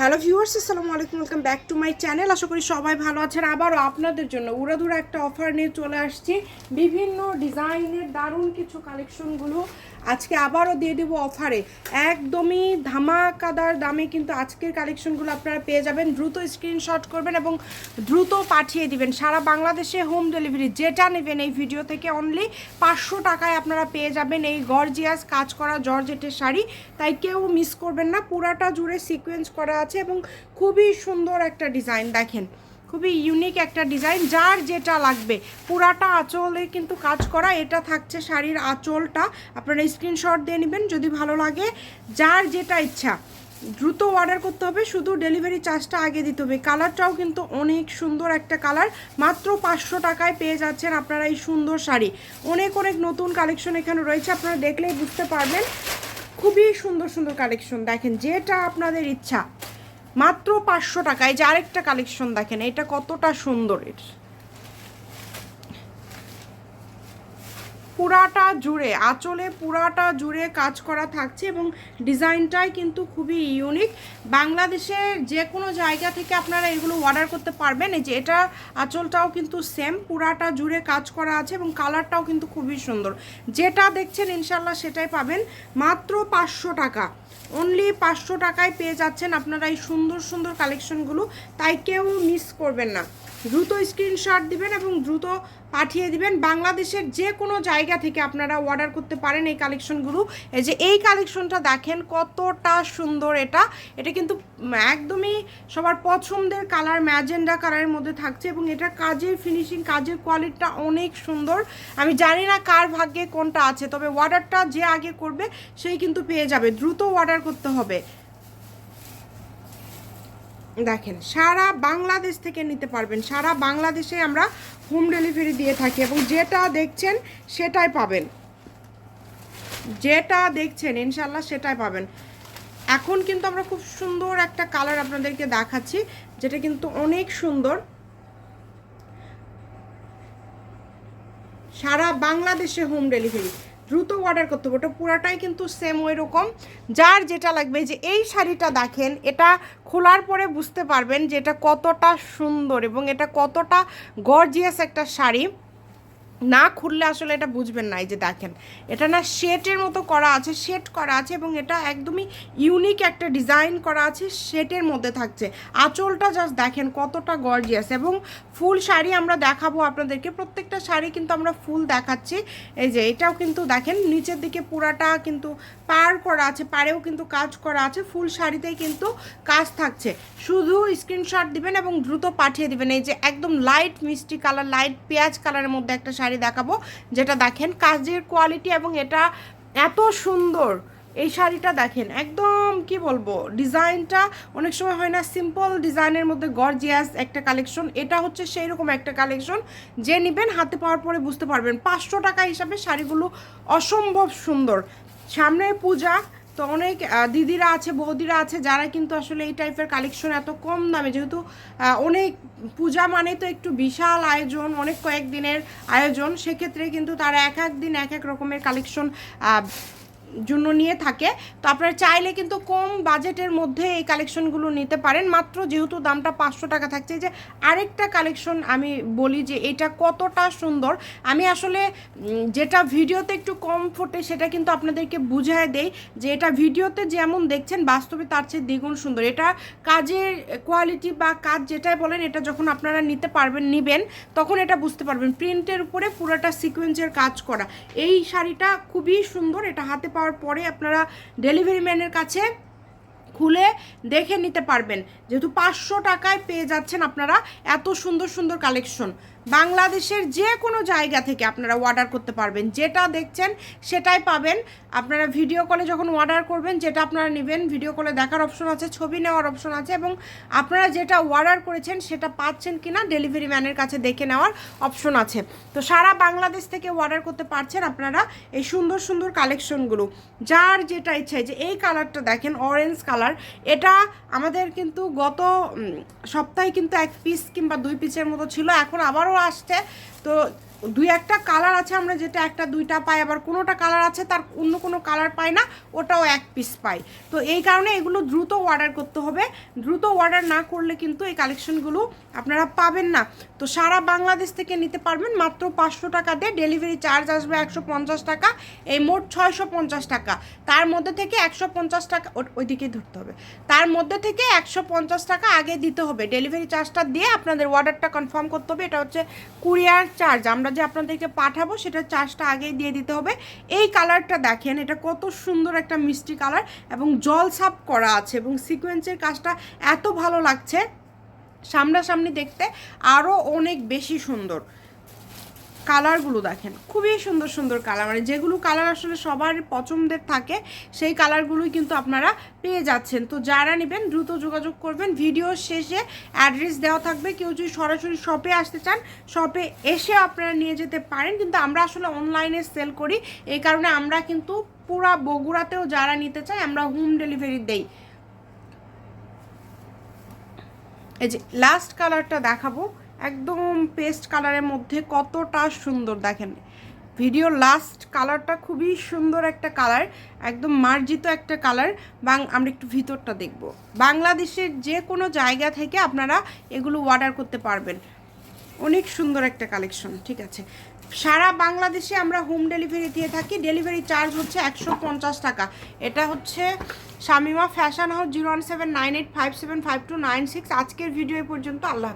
Hello viewers, আসসালামু আলাইকুম, welcome back to my channel. আশা করি সবাই ভালো আছেন। আবারও আপনাদের জন্য উড়াধুরা একটা অফার নিয়ে চলে আসছি। বিভিন্ন ডিজাইনের দারুণ কিছু কালেকশনগুলো আজকে আবারও দিয়ে দেবো অফারে। একদমই ধামাকাদার দামে কিন্তু আজকের কালেকশনগুলো আপনারা পেয়ে যাবেন। দ্রুত স্ক্রিনশট করবেন এবং দ্রুত পাঠিয়ে দিবেন। সারা বাংলাদেশে হোম ডেলিভারি যেটা নেবেন এই ভিডিও থেকে অনলি পাঁচশো টাকায় আপনারা পেয়ে যাবেন এই গর্জিয়াস কাজ করা জর্জেটের শাড়ি। তাই কেউ মিস করবেন না। পুরাটা জুড়ে সিকোয়েন্স করা আছে এবং খুবই সুন্দর একটা ডিজাইন দেখেন। খুবই ইউনিক একটা ডিজাইন যার যেটা লাগবে। পুরাটা আঁচলে কিন্তু কাজ করা, এটা থাকছে শাড়ির আঁচলটা। আপনারা স্ক্রিনশট দিয়ে নেবেন, যদি ভালো লাগে। যার যেটা ইচ্ছা, দ্রুত অর্ডার করতে হবে, শুধু ডেলিভারি চার্জটা আগে দিতে হবে। কালারটাও কিন্তু অনেক সুন্দর একটা কালার। মাত্র পাঁচশো টাকায় পেয়ে যাচ্ছেন আপনারা এই সুন্দর শাড়ি। অনেক অনেক নতুন কালেকশন এখানে রয়েছে, আপনারা দেখলেই বুঝতে পারবেন। খুবই সুন্দর সুন্দর কালেকশন দেখেন, যেটা আপনাদের ইচ্ছা। মাত্র পাঁচশো টাকায় যে আরেকটা কালেকশন দেখেন এটা কতটা সুন্দর পুরাটা জুড়ে, আঁচলে পুরাটা জুড়ে কাজ করা থাকছে এবং ডিজাইনটাই কিন্তু খুবই ইউনিক বাংলাদেশে যে কোনো জায়গা থেকে আপনারা এগুলো অর্ডার করতে পারবেন। এই যে এটা আঁচলটাও কিন্তু সেম পুরাটা জুড়ে কাজ করা আছে এবং কালারটাও কিন্তু খুবই সুন্দর। যেটা দেখছেন ইনশাল্লাহ সেটাই পাবেন। মাত্র পাঁচশো টাকা। অনলি পাঁচশো টাকায় পেয়ে যাচ্ছেন আপনারা এই সুন্দর সুন্দর কালেকশনগুলো তাই কেউ মিস করবেন না। দ্রুত স্ক্রিনশট দিবেন এবং দ্রুত পাঠিয়ে দিবেন। বাংলাদেশের যে কোনো জায়গা থেকে আপনারা অর্ডার করতে পারেন এই কালেকশনগুলো এই যে এই কালেকশনটা দেখেন কতটা সুন্দর এটা। এটা কিন্তু একদমই সবার পছন্দের কালার ম্যাজেন্ডা কালারের মধ্যে থাকছে এবং এটা কাজের ফিনিশিং কাজের কোয়ালিটিটা অনেক সুন্দর। আমি জানি না কার ভাগ্যে কোনটা আছে, তবে অর্ডারটা যে আগে করবে, সেই কিন্তু পেয়ে যাবে। দ্রুত অর্ডার করতে হবে। দেখেন, সারা বাংলাদেশ থেকে নিতে পারবেন। সারা বাংলাদেশে আমরা হোম ডেলিভারি দিয়ে থাকি এবং যেটা দেখছেন সেটাই পাবেন। যেটা দেখছেন ইনশাল্লাহ সেটাই পাবেন। এখন কিন্তু আমরা খুব সুন্দর একটা কালার আপনাদেরকে দেখাচ্ছি, যেটা কিন্তু অনেক সুন্দর। সারা বাংলাদেশে হোম ডেলিভারি দ্রুত অর্ডার করতে হবে। ওটা পুরাটাই কিন্তু সেম ওই রকম যার যেটা লাগবে, যে এই শাড়িটা দেখেন, এটা খোলার পরে বুঝতে পারবেন যে এটা কতটা সুন্দর এবং এটা কতটা গর্জিয়াস একটা শাড়ি। না খুললে আসলে এটা বুঝবেন না, এই যে দেখেন। এটা না শেটের মতো করা আছে, শেট করা আছে এবং এটা একদমই ইউনিক একটা ডিজাইন করা আছে, শেটের মধ্যে থাকছে। আঁচলটা জাস্ট দেখেন কতটা গর্জিয়াস এবং ফুল শাড়ি আমরা দেখাবো আপনাদেরকে। প্রত্যেকটা শাড়ি কিন্তু আমরা ফুল দেখাচ্ছি। এই যে এটাও কিন্তু দেখেন, নিচের দিকে পুরাটা কিন্তু পার করা আছে, পাড়েও কিন্তু কাজ করা আছে, ফুল শাড়িতেই কিন্তু কাজ থাকছে। শুধু স্ক্রিনশট দিবেন এবং দ্রুত পাঠিয়ে দিবেন, এই যে একদম লাইট মিষ্টি কালার লাইট পেঁয়াজ কালারের মধ্যে একটা শাড়ি দেখাবো, যেটা দেখেন কাজের কোয়ালিটি এবং এটা এত সুন্দর। এই শাড়িটা দেখেন, একদম কি বলব, ডিজাইনটা অনেক সময় হয় না সিম্পল ডিজাইনের মধ্যে গর্জিয়াস একটা কালেকশন এটা হচ্ছে সেই রকম একটা কালেকশন যে নেবেন হাতে পাওয়ার পরে বুঝতে পারবেন। পাঁচশো টাকা হিসাবে শাড়িগুলো অসম্ভব সুন্দর। সামনে পূজা তো অনেক দিদিরা আছে, বৌদিরা আছে, যারা কিন্তু আসলে এই টাইপের কালেকশন এত কম দামে, যেহেতু অনেক পূজা মানে তো একটু বিশাল আয়োজন, অনেক কয়েক দিনের আয়োজন, সেক্ষেত্রে কিন্তু তারা এক এক দিন এক এক রকমের কালেকশন জন্য নিয়ে থাকে। তো আপনারা চাইলে কিন্তু কম বাজেটের মধ্যে এই কালেকশনগুলো নিতে পারেন। মাত্র যেহেতু দামটা পাঁচশো টাকা থাকছে যে আরেকটা কালেকশন আমি বলি যে এটা কতটা সুন্দর। আমি আসলে যেটা ভিডিওতে একটু কম ফোটে সেটা কিন্তু আপনাদেরকে বুঝায় দেই যে এটা ভিডিওতে যেমন দেখছেন, বাস্তবে তার চেয়ে দ্বিগুণ সুন্দর। এটা কাজের কোয়ালিটি বা কাজ যেটাই বলেন, এটা যখন আপনারা নিতে পারবেন, নিবেন, তখন এটা বুঝতে পারবেন। প্রিন্টের উপরে পুরোটা সিকোয়েন্সের কাজ করা। এই শাড়িটা খুবই সুন্দর, এটা হাতে পাওয়ার পরে আপনারা ডেলিভারি ম্যানের কাছে খুলে দেখে নিতে পারবেন। যেহেতু পাঁচশো টাকায় পেয়ে যাচ্ছেন আপনারা এত সুন্দর সুন্দর কালেকশন বাংলাদেশের যে কোনো জায়গা থেকে আপনারা অর্ডার করতে পারবেন। যেটা দেখছেন সেটাই পাবেন। আপনারা ভিডিও কলে যখন অর্ডার করবেন, যেটা আপনারা নেবেন ভিডিও কলে দেখার অপশন আছে, ছবি নেওয়ার অপশন আছে এবং আপনারা যেটা অর্ডার করেছেন সেটা পাচ্ছেন কিনা ডেলিভারি ম্যানের কাছে দেখে নেওয়ার অপশন আছে। তো সারা বাংলাদেশ থেকে অর্ডার করতে পারছেন আপনারা এই সুন্দর সুন্দর কালেকশনগুলো যার যেটা ইচ্ছা যে এই কালারটা দেখেন অরেঞ্জ কালার এটা আমাদের কিন্তু গত সপ্তাহে কিন্তু এক পিস কিংবা দুই পিসের মতো ছিল, এখন আবারও আসছে। তো দুই একটা কালার আছে, আমরা যেটা একটা, দুইটা পাই, আবার কোনোটা কালার আছে, তার অন্য কোনো কালার পাই না, ওটাও এক পিস পাই। তো এই কারণে এগুলো দ্রুত অর্ডার করতে হবে। দ্রুত অর্ডার না করলে কিন্তু এই কালেকশনগুলো আপনারা পাবেন না। তো সারা বাংলাদেশ থেকে নিতে পারবেন, মাত্র পাঁচশো টাকা দিয়ে ডেলিভারি চার্জ আসবে একশো পঞ্চাশ টাকা, এই মোট ছয়শো পঞ্চাশ টাকা। তার মধ্যে থেকে একশো পঞ্চাশ টাকা ও- ওইদিকেই ধরতে হবে। তার মধ্যে থেকে একশো পঞ্চাশ টাকা আগে দিতে হবে। ডেলিভারি চার্জটা দিয়ে আপনাদের অর্ডারটা কনফার্ম করতে হবে। এটা হচ্ছে কুরিয়ার চার্জ আমরা যে আপনাদেরকে পাঠাবো সেটা চার্জটা আগেই দিয়ে দিতে হবে। এই কালারটা দেখেন, এটা কত সুন্দর একটা মিষ্টি কালার এবং জল সাপ করা আছে এবং সিকোয়েন্সের কাজটা এত ভালো লাগছে। সামনাসামনি দেখতে আরও অনেক বেশি সুন্দর। কালারগুলো দেখেন, খুবই সুন্দর সুন্দর কালার। মানে যেগুলো কালার আসলে সবার পছন্দের থাকে, সেই কালারগুলোই কিন্তু আপনারা পেয়ে যাচ্ছেন। তো যারা নেবেন, দ্রুত যোগাযোগ করবেন। ভিডিও শেষে অ্যাড্রেস দেওয়া থাকবে। কেউ যদি সরাসরি শপে আসতে চান, শপে এসে আপনারা নিয়ে যেতে পারেন। কিন্তু আমরা আসলে অনলাইনে সেল করি। এই কারণে আমরা কিন্তু পুরা বগুড়াতেও যারা নিতে চাই আমরা হোম ডেলিভারি দেই। এই যে, লাস্ট কালারটা দেখাবো। একদম পেস্ট কালারের মধ্যে কতটা সুন্দর দেখেন। ভিডিও লাস্ট কালারটা খুবই সুন্দর একটা কালার একদম মার্জিত একটা কালার বাং, আমরা একটু ভিতরটা দেখব। বাংলাদেশের যে কোনো জায়গা থেকে আপনারা এগুলো অর্ডার করতে পারবেন। অনেক সুন্দর একটা কালেকশন ঠিক আছে। সারা বাংলাদেশে আমরা হোম ডেলিভারি দিয়ে থাকি ডেলিভারি চার্জ হচ্ছে একশো পঞ্চাশ টাকা। এটা হচ্ছে Shamima fashion house zero one seven nine eight five seven five two nine six আজকের ভিডিও পর্যন্ত আল্লাহ